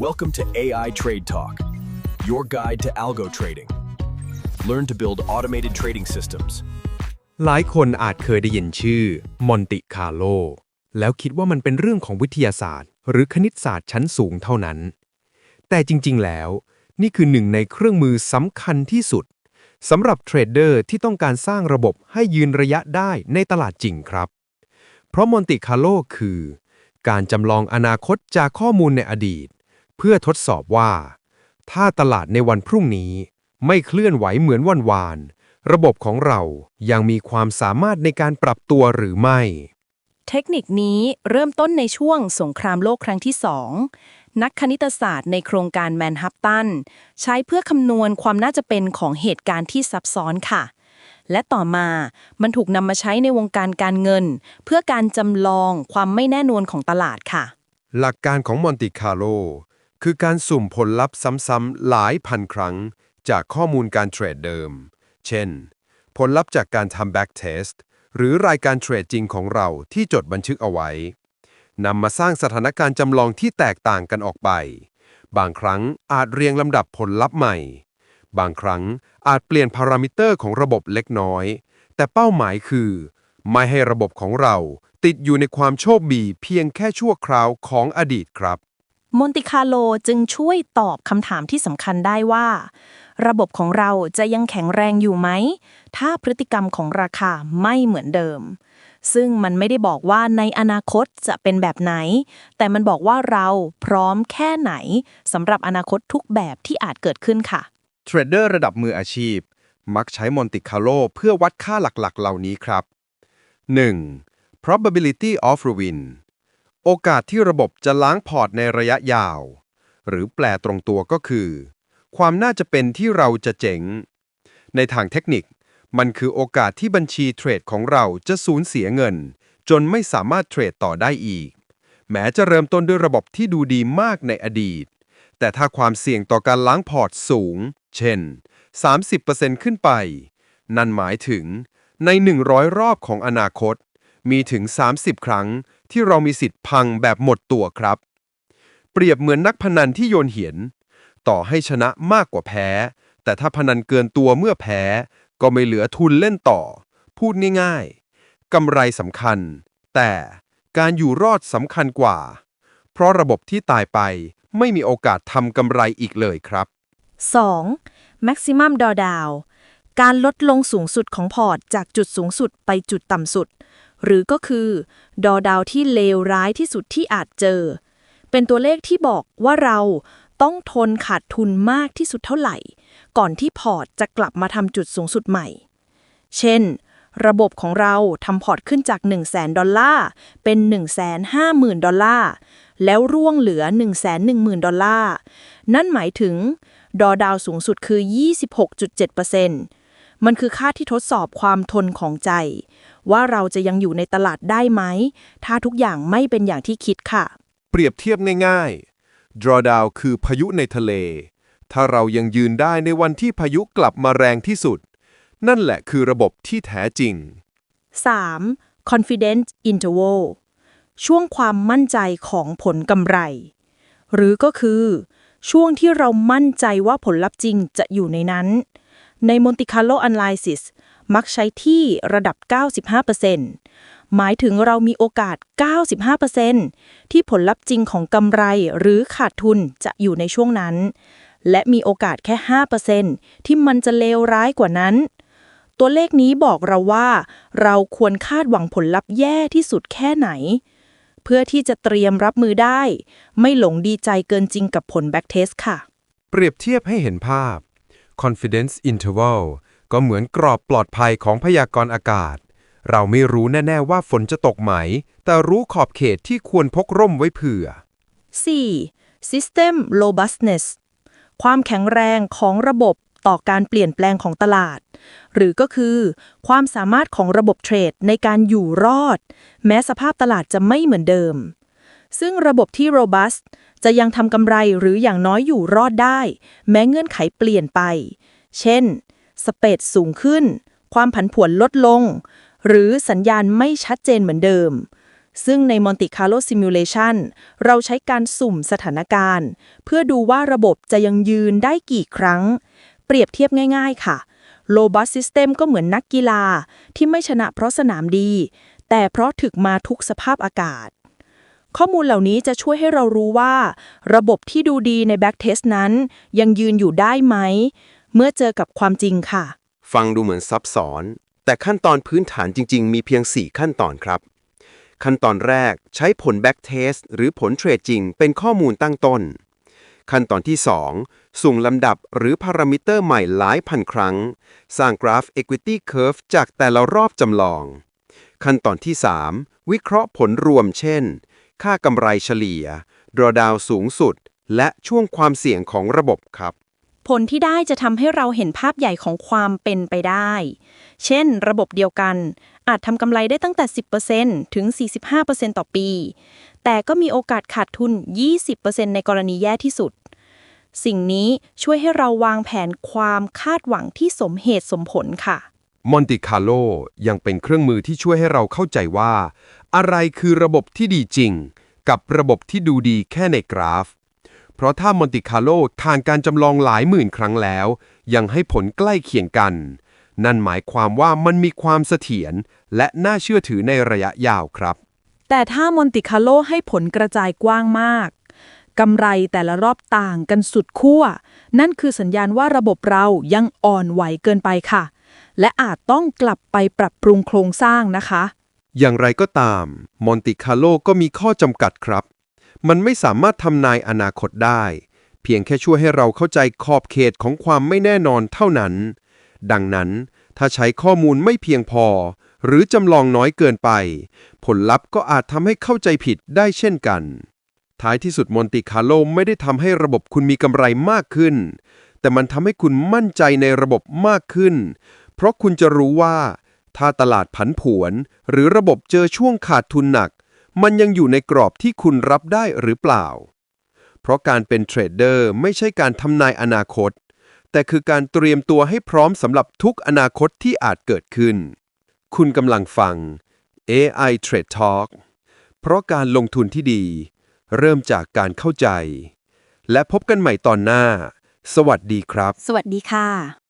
Welcome to AI Trade Talk, your guide to algo trading. Learn to build automated trading systems. หลายคนอาจเคยได้ยินชื่อมอนติคาร์โลแล้วคิดว่ามันเป็นเรื่องของวิทยาศาสตร์ หรือคณิตศาสตร์ชั้นสูงเท่านั้น แต่จริง ๆ แล้ว นี่คือหนึ่งในเครื่องมือสำคัญที่สุดสำหรับเทรดเดอร์ที่ต้องการสร้างระบบให้ยืนระยะได้ในตลาดจริงครับ เพราะมอนติคาร์โลคือ การจำลองอนาคตจากข้อมูลในอดีต เพื่อทดสอบว่า ถ้าตลาดในวันพรุ่งนี้ไม่เคลื่อนไหวเหมือนวันวาน ระบบของเรายังมีความสามารถในการปรับตัวหรือไม่ เทคนิคนี้เริ่มต้นในช่วงสงครามโลกครั้งที่สองนักคณิตศาสตร์ในโครงการแมนฮัตตันใช้เพื่อคำนวณความน่าจะเป็นของเหตุการณ์ที่ซับซ้อนค่ะ และต่อมามันถูกนำมาใช้ในวงการการเงิน เพื่อการจำลองความไม่แน่นอนของตลาดค่ะ หลักการของมอนติคาโล คือการสุ่มผลลัพธ์ซ้ำๆหลายพันครั้ง จากข้อมูลการเทรดเดิม เช่น ผลลัพธ์จากการทำ back test หรือรายการเทรดจริงของเราที่จดบันทึกเอาไว้นำมาสร้างสถานการณ์จำลองที่แตกต่างกันออกไป บางครั้งอาจเรียงลำดับผลลัพธ์ใหม่ บางครั้งอาจเปลี่ยนพารามิเตอร์ของระบบเล็กน้อย แต่เป้าหมายคือ ไม่ให้ระบบของเราติดอยู่ในความโชคดีเพียงแค่ชั่วคราวของอดีตครับ มอนติคาโลจึงช่วยตอบคำถามที่สำคัญได้ว่า ระบบของเราจะยังแข็งแรงอยู่ไหม ถ้าพฤติกรรมของราคาไม่เหมือนเดิม ซึ่งมันไม่ได้บอกว่าในอนาคตจะเป็นแบบไหน แต่มันบอกว่าเราพร้อมแค่ไหนสำหรับอนาคตทุกแบบที่อาจเกิดขึ้นค่ะเทรดเดอร์ระดับมืออาชีพ มักใช้มอนติคาโลเพื่อวัดค่าหลักๆ เหล่านี้ครับ 1. probability of ruin โอกาสที่ระบบจะล้างพอร์ตในระยะยาว หรือแปลตรงตัวก็คือ ความน่าจะเป็นที่เราจะเจ๋ง ในทางเทคนิค มันคือโอกาสที่บัญชีเทรดของเราจะสูญเสียเงิน จนไม่สามารถเทรดต่อได้อีก แม้จะเริ่มต้นด้วยระบบที่ดูดีมากในอดีต แต่ถ้าความเสี่ยงต่อการล้างพอร์ตสูง เช่น 30%ขึ้นไป นั่นหมายถึงใน 100 รอบของอนาคต มีถึง 30 ครั้ง ที่เรามีสิทธิ์พังแบบหมดตัวครับ เปรียบเหมือนนักพนันที่โยนเหียนต่อให้ชนะมากกว่าแพ้ แต่ถ้าพนันเกินตัวเมื่อแพ้ ก็ไม่เหลือทุนเล่นต่อ พูดง่ายๆกำไรสำคัญ แต่การอยู่รอดสำคัญกว่า เพราะระบบที่ตายไปไม่มีโอกาสทำกำไรอีกเลยครับ 2. maximum drawdown การลดลงสูงสุดของพอร์ตจากจุดสูงสุดไปจุดต่ำสุด หรือก็คือ drawdown ที่เลวร้ายที่สุดที่อาจเจอ เป็นตัวเลขที่บอกว่าเราต้องทนขาดทุนมากที่สุดเท่าไหร่ ก่อนที่พอร์ตจะกลับมาทำจุดสูงสุดใหม่ เช่น ระบบของเราทำพอร์ตขึ้นจาก 1 0 0 0 0แดอลลาร์ เป็น 1 5 0 0 0 0 ดอลลาร์ แล้วร่วงเหลือ 1 1 0 0 0 0 ดอลลาร์ นั่นหมายถึง ดอดาวสูงสุดคือ 26.7%มันคือค่าที่ทดสอบความทนของใจ ว่าเราจะยังอยู่ในตลาดได้ไหม ถ้าทุกอย่างไม่เป็นอย่างที่คิดค่ะ เปรียบเทียบง่ายๆ drawdown คือพายุในทะเล ถ้าเรายังยืนได้ในวันที่พายุกลับมาแรงที่สุด นั่นแหละคือระบบที่แท้จริง 3. confidence interval ช่วงความมั่นใจของผลกำไร หรือก็คือ ช่วงที่เรามั่นใจว่าผลลัพธ์จริงจะอยู่ในนั้น ใน Monte Carlo Analysis มักใช้ที่ระดับ 95%หมายถึงเรามีโอกาส 95%ที่ผลลัพธ์จริงของกำไรหรือขาดทุนจะอยู่ในช่วงนั้น และมีโอกาสแค่ 5%ที่มันจะเลวร้ายกว่านั้น ตัวเลขนี้บอกเราว่า เราควรคาดหวังผลลัพธ์แย่ที่สุดแค่ไหน เพื่อที่จะเตรียมรับมือได้ ไม่หลงดีใจเกินจริงกับผล backtest ค่ะ เปรียบเทียบให้เห็นภาพ confidence interval ก็เหมือนกรอบปลอดภัยของพยากรณ์อากาศ เราไม่รู้แน่ๆว่าฝนจะตกไหม แต่รู้ขอบเขตที่ควรพกร่มไว้เผื่อ 4. system robustness ความแข็งแรงของระบบต่อการเปลี่ยนแปลงของตลาด หรือก็คือ ความสามารถของระบบเทรดในการอยู่รอด แม้สภาพตลาดจะไม่เหมือนเดิม ซึ่งระบบที่ robust จะยังทำกำไรหรืออย่างน้อยอยู่รอดได้ แม้เงื่อนไขเปลี่ยนไป เช่น สเปดสูงขึ้น ความผันผวนลดลง หรือสัญญาณไม่ชัดเจนเหมือนเดิม ซึ่งใน Monte Carlo Simulation เราใช้การสุ่มสถานการณ์ เพื่อดูว่าระบบจะยังยืนได้กี่ครั้ง เปรียบเทียบง่าย ๆ ค่ะ Robust System ก็เหมือนนักกีฬาที่ไม่ชนะเพราะสนามดี แต่เพราะถึกมาทุกสภาพอากาศข้อมูลเหล่านี้จะช่วยให้เรารู้ว่า ระบบที่ดูดีใน Backtest นั้น ยังยืนอยู่ได้ไหม เมื่อเจอกับความจริงค่ะ ฟังดูเหมือนซับซ้อน แต่ขั้นตอนพื้นฐานจริง ๆ มีเพียง 4 ขั้นตอนครับ ขั้นตอนแรกใช้ผล backtest หรือผลเทรดจริง เป็นข้อมูลตั้งต้น ขั้นตอนที่ 2 สุ่งลำดับหรือพารามิเตอร์ใหม่หลายพันครั้ง สร้างกราฟ equity curve จากแต่ละรอบจำลอง ขั้นตอนที่ 3 วิเคราะห์ผลรวมเช่น ค่ากำไรเฉลี่ย drawdown สูงสุด และช่วงความเสี่ยงของระบบครับ ผลที่ได้จะทำให้เราเห็นภาพใหญ่ของความเป็นไปได้ เช่น ระบบเดียวกัน อาจทำกำไรได้ตั้งแต่ 10%ถึง 45%ต่อปี แต่ก็มีโอกาสขาดทุน 20%ในกรณีแย่ที่สุด สิ่งนี้ช่วยให้เราวางแผนความคาดหวังที่สมเหตุสมผลค่ะมอนติคาร์โลยังเป็นเครื่องมือที่ช่วยให้เราเข้าใจว่า อะไรคือระบบที่ดีจริง กับระบบที่ดูดีแค่ในกราฟ เพราะถ้ามอนติคาร์โลทานการจำลองหลายหมื่นครั้งแล้ว ยังให้ผลใกล้เคียงกัน นั่นหมายความว่ามันมีความเสถียรและน่าเชื่อถือในระยะยาวครับ แต่ถ้ามอนติคาโลให้ผลกระจายกว้างมากกำไรแต่ละรอบต่างกันสุดขั้ว นั่นคือสัญญาณว่าระบบเรายังอ่อนไหวเกินไปค่ะ และอาจต้องกลับไปปรับปรุงโครงสร้างนะคะ อย่างไรก็ตาม มอนติคาร์โลก็มีข้อจำกัดครับ มันไม่สามารถทำนายอนาคตได้ เพียงแค่ช่วยให้เราเข้าใจขอบเขตของความไม่แน่นอนเท่านั้น ดังนั้นถ้าใช้ข้อมูลไม่เพียงพอ หรือจำลองน้อยเกินไป ผลลัพธ์ก็อาจทำให้เข้าใจผิดได้เช่นกัน ท้ายที่สุดมอนติคาร์โลไม่ได้ทำให้ระบบคุณมีกำไรมากขึ้น แต่มันทำให้คุณมั่นใจในระบบมากขึ้น เพราะคุณจะรู้ว่า ถ้าตลาดผันผวน หรือระบบเจอช่วงขาดทุนหนัก มันยังอยู่ในกรอบที่คุณรับได้หรือเปล่า เพราะการเป็นเทรดเดอร์ไม่ใช่การทำนายอนาคต แต่คือการเตรียมตัวให้พร้อมสำหรับทุกอนาคตที่อาจเกิดขึ้น คุณกำลังฟัง AI Trade Talk เพราะการลงทุนที่ดี เริ่มจากการเข้าใจ และพบกันใหม่ตอนหน้า สวัสดีครับ สวัสดีค่ะ